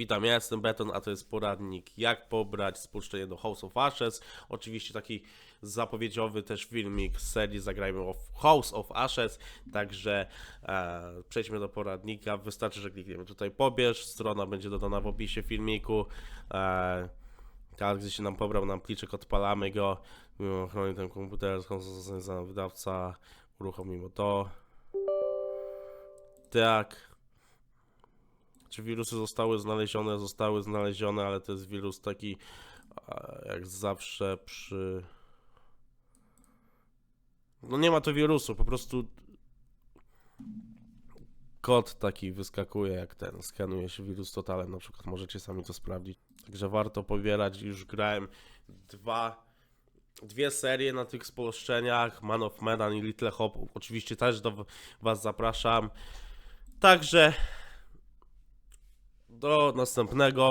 Witam, ja jestem Beton, a to jest poradnik jak pobrać spuszczenie do House of Ashes. Oczywiście taki zapowiedziowy też filmik z serii Zagrajmy of House of Ashes, także e, przejdźmy do poradnika. Wystarczy, że klikniemy tutaj pobierz, strona będzie dodana w opisie filmiku. E, tak, gdzie się nam pobrał nam pliczek, odpalamy go. Ochrony ten komputer, wydawca, uruchomimy to. Tak. Czy wirusy zostały znalezione? Zostały znalezione, ale to jest wirus taki jak zawsze przy. No nie ma to wirusu, po prostu kod taki wyskakuje jak ten. Skanuje się wirus totalem, na przykład możecie sami to sprawdzić. Także warto pobierać. Już grałem dwa, dwie serie na tych spolszczeniach. Man of Medan i Little Hop. Oczywiście też do Was zapraszam. Także do następnego.